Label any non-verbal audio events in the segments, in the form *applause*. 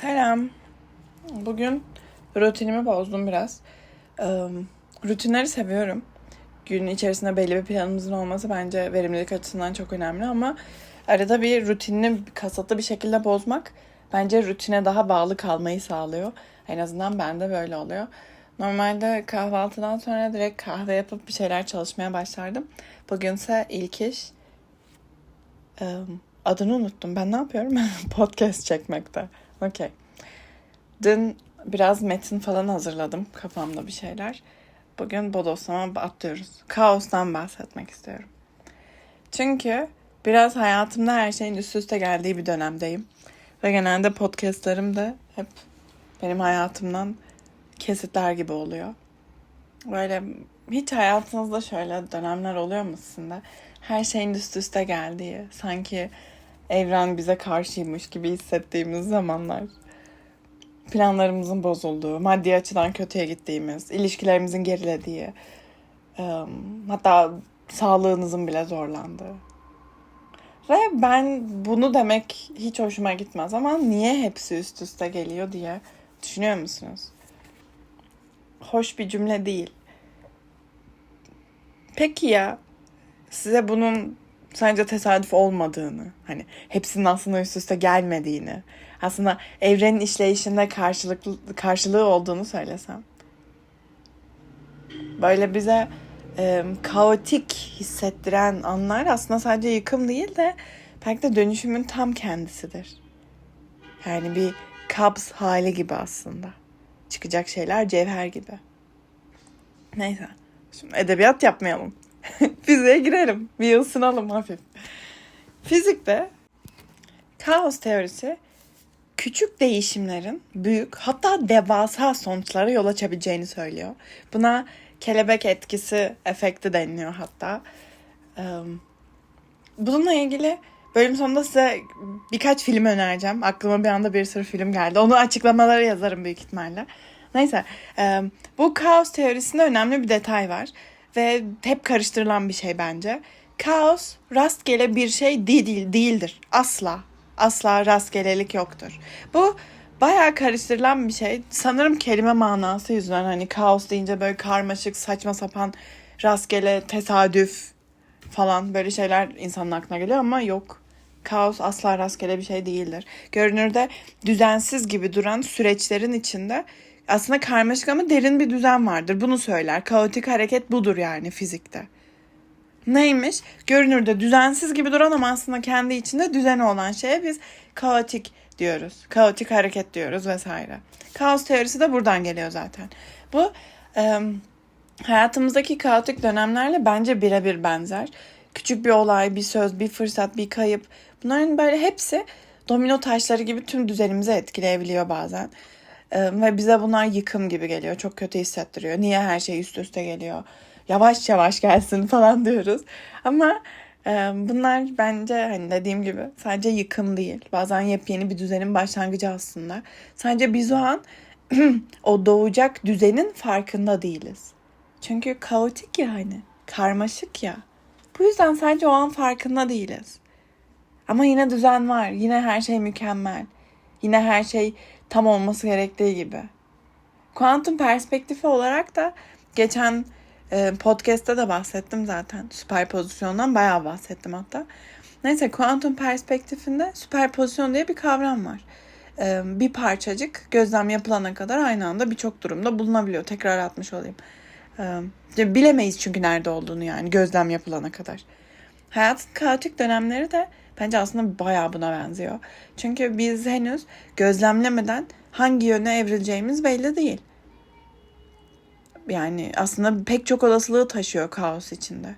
Selam. Bugün rutinimi bozdum biraz. Rutinleri seviyorum. Gün içerisinde belli bir planımızın olması bence verimlilik açısından çok önemli ama arada bir rutinini kasıtlı bir şekilde bozmak bence rutine daha bağlı kalmayı sağlıyor. En azından bende böyle oluyor. Normalde kahvaltıdan sonra direkt kahve yapıp bir şeyler çalışmaya başlardım. Bugünse ilk iş adını unuttum. Ben ne yapıyorum? *laughs* Podcast çekmekte. Okey. Dün biraz metin falan hazırladım. Kafamda bir şeyler. Bugün bodoslama atlıyoruz. Kaostan bahsetmek istiyorum. Çünkü biraz hayatımda her şeyin üst üste geldiği bir dönemdeyim. Ve genelde podcastlarım da hep benim hayatımdan kesitler gibi oluyor. Böyle hiç hayatınızda şöyle dönemler oluyor mu sizin de? Her şeyin üst üste geldiği, sanki evren bize karşıymış gibi hissettiğimiz zamanlar. Planlarımızın bozulduğu, maddi açıdan kötüye gittiğimiz, ilişkilerimizin gerilediği, hatta sağlığınızın bile zorlandığı. Ve ben bunu demek hiç hoşuma gitmez ama niye hepsi üst üste geliyor diye düşünüyor musunuz? Hoş bir cümle değil. Peki ya size bunun sadece tesadüf olmadığını, hani hepsinin aslında üst üste gelmediğini, aslında evrenin işleyişinde karşılıklı karşılığı olduğunu söylesem. Böyle bize e, kaotik hissettiren anlar aslında sadece yıkım değil de belki de dönüşümün tam kendisidir. Yani bir kabz hali gibi aslında. Çıkacak şeyler cevher gibi. Neyse. Şimdi edebiyat yapmayalım. *laughs* Fiziğe girelim. Bir ısınalım hafif. Fizikte kaos teorisi küçük değişimlerin büyük hatta devasa sonuçlara yol açabileceğini söylüyor. Buna kelebek etkisi efekti deniliyor hatta. Bununla ilgili bölüm sonunda size birkaç film önereceğim. Aklıma bir anda bir sürü film geldi. Onu açıklamalara yazarım büyük ihtimalle. Neyse bu kaos teorisinde önemli bir detay var ve hep karıştırılan bir şey bence. Kaos rastgele bir şey değil, değildir. Asla. Asla rastgelelik yoktur. Bu bayağı karıştırılan bir şey. Sanırım kelime manası yüzünden hani kaos deyince böyle karmaşık, saçma sapan, rastgele, tesadüf falan böyle şeyler insanın aklına geliyor ama yok. Kaos asla rastgele bir şey değildir. Görünürde düzensiz gibi duran süreçlerin içinde aslında karmaşık ama derin bir düzen vardır. Bunu söyler. Kaotik hareket budur yani fizikte. Neymiş? Görünürde düzensiz gibi duran ama aslında kendi içinde düzeni olan şeye biz kaotik diyoruz. Kaotik hareket diyoruz vesaire. Kaos teorisi de buradan geliyor zaten. Bu e, hayatımızdaki kaotik dönemlerle bence birebir benzer. Küçük bir olay, bir söz, bir fırsat, bir kayıp. Bunların böyle hepsi domino taşları gibi tüm düzenimizi etkileyebiliyor bazen. Ve bize bunlar yıkım gibi geliyor. Çok kötü hissettiriyor. Niye her şey üst üste geliyor? Yavaş yavaş gelsin *laughs* falan diyoruz. Ama bunlar bence hani dediğim gibi sadece yıkım değil. Bazen yepyeni bir düzenin başlangıcı aslında. Sadece biz o an *clears throat* o doğacak düzenin farkında değiliz. Çünkü kaotik ya hani. Karmaşık ya. Bu yüzden sadece o an farkında değiliz. Ama yine düzen var. Yine her şey mükemmel. Yine her şey tam olması gerektiği gibi. Kuantum perspektifi olarak da geçen e, podcast'te de bahsettim zaten. Süperpozisyondan bayağı bahsettim hatta. Neyse kuantum perspektifinde süperpozisyon diye bir kavram var. E, bir parçacık gözlem yapılana kadar aynı anda birçok durumda bulunabiliyor. Tekrar atmış olayım. E, bilemeyiz çünkü nerede olduğunu yani gözlem yapılana kadar. Hayatın kaotik dönemleri de Bence aslında bayağı buna benziyor. Çünkü biz henüz gözlemlemeden hangi yöne evrileceğimiz belli değil. Yani aslında pek çok olasılığı taşıyor kaos içinde.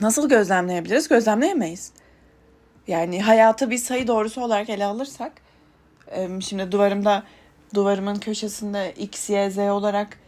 Nasıl gözlemleyebiliriz? Gözlemleyemeyiz. Yani hayatı bir sayı doğrusu olarak ele alırsak, şimdi duvarımda duvarımın köşesinde x, y, z olarak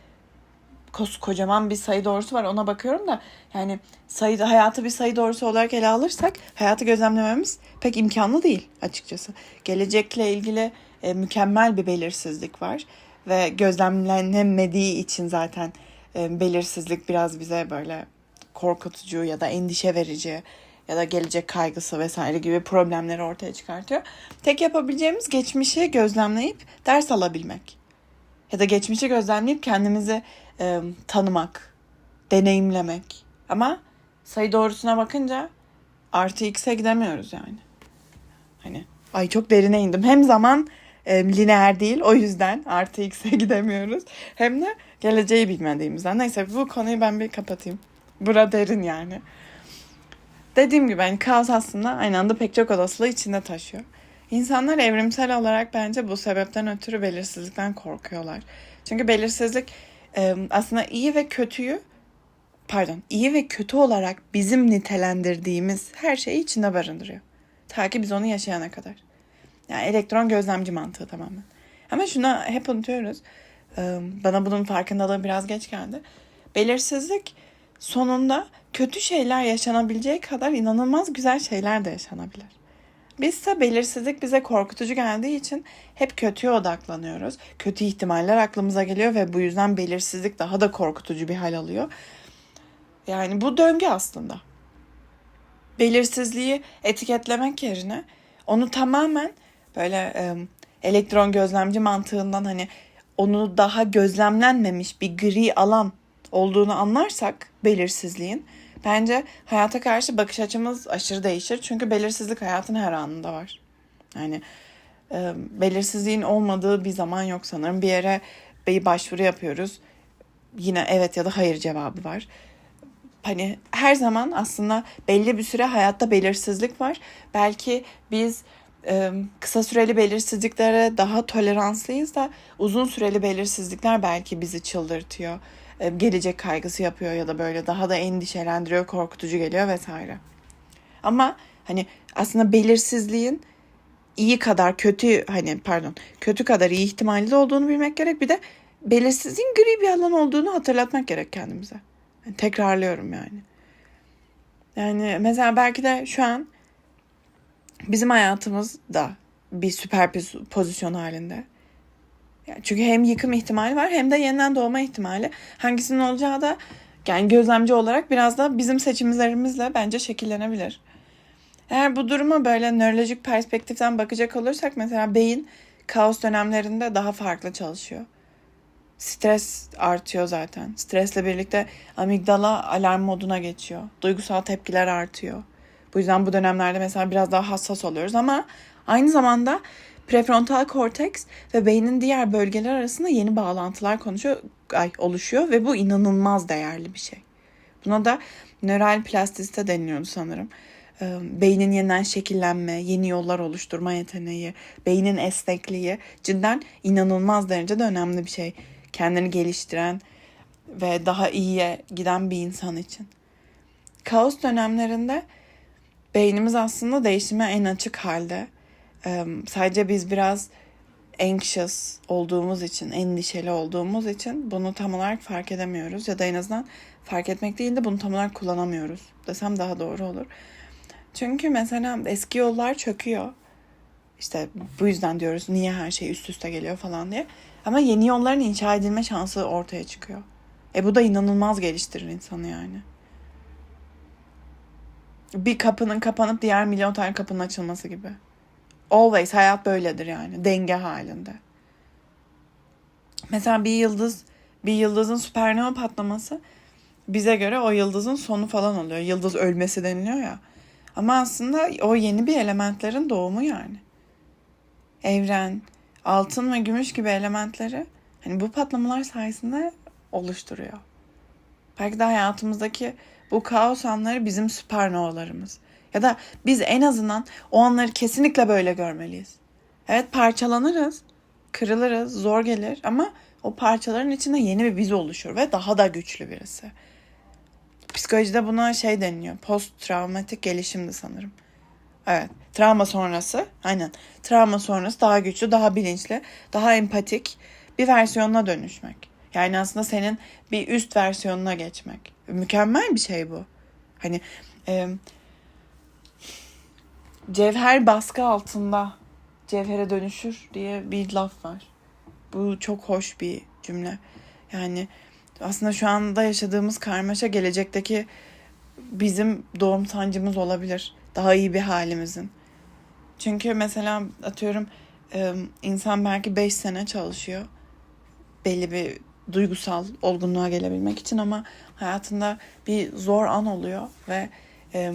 kocaman bir sayı doğrusu var ona bakıyorum da yani sayı hayatı bir sayı doğrusu olarak ele alırsak hayatı gözlemlememiz pek imkanlı değil açıkçası. Gelecekle ilgili e, mükemmel bir belirsizlik var ve gözlemlenemediği için zaten e, belirsizlik biraz bize böyle korkutucu ya da endişe verici ya da gelecek kaygısı vesaire gibi problemleri ortaya çıkartıyor. Tek yapabileceğimiz geçmişi gözlemleyip ders alabilmek. Ya da geçmişi gözlemleyip kendimizi e, tanımak, deneyimlemek. Ama sayı doğrusuna bakınca artı x'e gidemiyoruz yani. Hani ay çok derine indim. Hem zaman e, lineer değil o yüzden artı x'e *laughs* gidemiyoruz. Hem de geleceği bilmediğimizden. Neyse bu konuyu ben bir kapatayım. Bura derin yani. Dediğim gibi hani kaos aslında aynı anda pek çok olasılığı içinde taşıyor. İnsanlar evrimsel olarak bence bu sebepten ötürü belirsizlikten korkuyorlar. Çünkü belirsizlik e, aslında iyi ve kötüyü pardon iyi ve kötü olarak bizim nitelendirdiğimiz her şeyi içinde barındırıyor. Ta ki biz onu yaşayana kadar. Yani elektron gözlemci mantığı tamamen. Ama şuna hep unutuyoruz. Ee, Bana bunun farkındalığı biraz geç geldi. Belirsizlik sonunda kötü şeyler yaşanabileceği kadar inanılmaz güzel şeyler de yaşanabilir. Bizse belirsizlik bize korkutucu geldiği için hep kötüye odaklanıyoruz. Kötü ihtimaller aklımıza geliyor ve bu yüzden belirsizlik daha da korkutucu bir hal alıyor. Yani bu döngü aslında. Belirsizliği etiketlemek yerine onu tamamen böyle e, elektron gözlemci mantığından hani onu daha gözlemlenmemiş bir gri alan olduğunu anlarsak belirsizliğin bence hayata karşı bakış açımız aşırı değişir. Çünkü belirsizlik hayatın her anında var. Yani e, belirsizliğin olmadığı bir zaman yok sanırım. Bir yere bir başvuru yapıyoruz. Yine evet ya da hayır cevabı var. Hani her zaman aslında belli bir süre hayatta belirsizlik var. Belki biz e, kısa süreli belirsizliklere daha toleranslıyız da uzun süreli belirsizlikler belki bizi çıldırtıyor. E, gelecek kaygısı yapıyor ya da böyle daha da endişelendiriyor, korkutucu geliyor vesaire. Ama hani aslında belirsizliğin iyi kadar kötü hani pardon kötü kadar iyi ihtimali de olduğunu bilmek gerek. Bir de belirsizliğin gri bir alan olduğunu hatırlatmak gerek kendimize. Yani tekrarlıyorum yani. Yani mesela belki de şu an bizim hayatımız da bir süper pozisyon halinde. Yani çünkü hem yıkım ihtimali var hem de yeniden doğma ihtimali. Hangisinin olacağı da yani gözlemci olarak biraz da bizim seçimlerimizle bence şekillenebilir. Eğer bu duruma böyle nörolojik perspektiften bakacak olursak mesela beyin kaos dönemlerinde daha farklı çalışıyor. Stres artıyor zaten. Stresle birlikte amigdala alarm moduna geçiyor. Duygusal tepkiler artıyor. Bu yüzden bu dönemlerde mesela biraz daha hassas oluyoruz ama aynı zamanda prefrontal korteks ve beynin diğer bölgeler arasında yeni bağlantılar konuşuyor, ay, oluşuyor ve bu inanılmaz değerli bir şey. Buna da nöral plastisite deniliyordu sanırım. Beynin yeniden şekillenme, yeni yollar oluşturma yeteneği, beynin esnekliği cidden inanılmaz derecede önemli bir şey. Kendini geliştiren ve daha iyiye giden bir insan için. Kaos dönemlerinde beynimiz aslında değişime en açık halde. Sadece biz biraz anxious olduğumuz için, endişeli olduğumuz için bunu tam olarak fark edemiyoruz. Ya da en azından fark etmek değil de bunu tam olarak kullanamıyoruz desem daha doğru olur. Çünkü mesela eski yollar çöküyor. İşte bu yüzden diyoruz niye her şey üst üste geliyor falan diye. Ama yeni yolların inşa edilme şansı ortaya çıkıyor. E bu da inanılmaz geliştirir insanı yani bir kapının kapanıp diğer milyon tane kapının açılması gibi. Always hayat böyledir yani denge halinde. Mesela bir yıldız bir yıldızın süpernova patlaması bize göre o yıldızın sonu falan oluyor. Yıldız ölmesi deniliyor ya. Ama aslında o yeni bir elementlerin doğumu yani. Evren, altın ve gümüş gibi elementleri hani bu patlamalar sayesinde oluşturuyor. Belki de hayatımızdaki bu kaos anları bizim süpernovalarımız. Ya da biz en azından o anları kesinlikle böyle görmeliyiz. Evet parçalanırız, kırılırız, zor gelir ama o parçaların içinde yeni bir biz oluşur ve daha da güçlü birisi. Psikolojide buna şey deniliyor. Post travmatik gelişimdi sanırım. Evet. Travma sonrası. Aynen. Travma sonrası daha güçlü, daha bilinçli, daha empatik bir versiyonuna dönüşmek. Yani aslında senin bir üst versiyonuna geçmek. Mükemmel bir şey bu. Hani e, cevher baskı altında cevhere dönüşür diye bir laf var. Bu çok hoş bir cümle. Yani aslında şu anda yaşadığımız karmaşa gelecekteki bizim doğum sancımız olabilir. Daha iyi bir halimizin. Çünkü mesela atıyorum e, insan belki 5 sene çalışıyor. Belli bir duygusal olgunluğa gelebilmek için ama hayatında bir zor an oluyor ve e,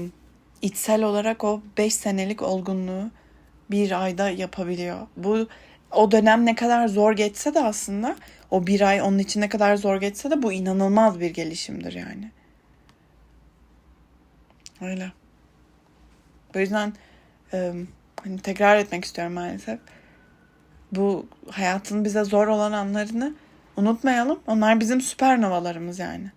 içsel olarak o 5 senelik olgunluğu bir ayda yapabiliyor. Bu o dönem ne kadar zor geçse de aslında o bir ay onun için ne kadar zor geçse de bu inanılmaz bir gelişimdir yani. Öyle. O yüzden e, hani tekrar etmek istiyorum maalesef. Bu hayatın bize zor olan anlarını unutmayalım. Onlar bizim süpernovalarımız yani.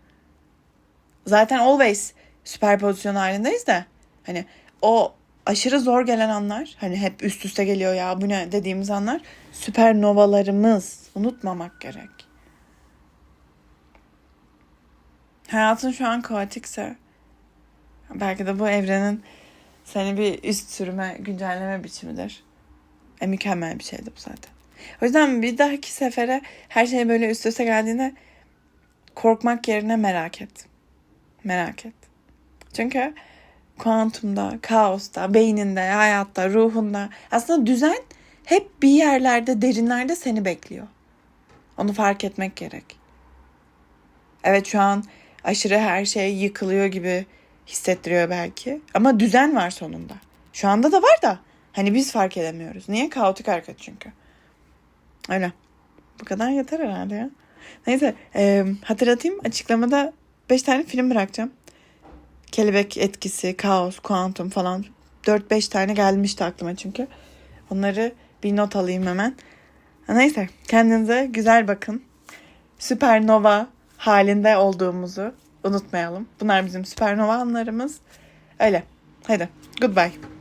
Zaten always süper pozisyon halindeyiz de hani o aşırı zor gelen anlar hani hep üst üste geliyor ya bu ne dediğimiz anlar süpernovalarımız. Unutmamak gerek. Hayatın şu an kaotikse belki de bu evrenin seni bir üst sürüme güncelleme biçimidir. E, mükemmel bir şeydi bu zaten. O yüzden bir dahaki sefere her şey böyle üst üste geldiğinde korkmak yerine merak et. Merak et. Çünkü kuantumda, kaosta, beyninde, hayatta, ruhunda aslında düzen hep bir yerlerde, derinlerde seni bekliyor. Onu fark etmek gerek. Evet şu an aşırı her şey yıkılıyor gibi hissettiriyor belki. Ama düzen var sonunda. Şu anda da var da hani biz fark edemiyoruz. Niye? Kaotik hareket çünkü. Öyle. Bu kadar yeter herhalde ya. Neyse e, hatırlatayım açıklamada 5 tane film bırakacağım. Kelebek etkisi, kaos, kuantum falan 4-5 tane gelmişti aklıma çünkü. Onları bir not alayım hemen. Neyse kendinize güzel bakın. Süpernova halinde olduğumuzu unutmayalım. Bunlar bizim süpernova anlarımız. Öyle. Hadi. Goodbye.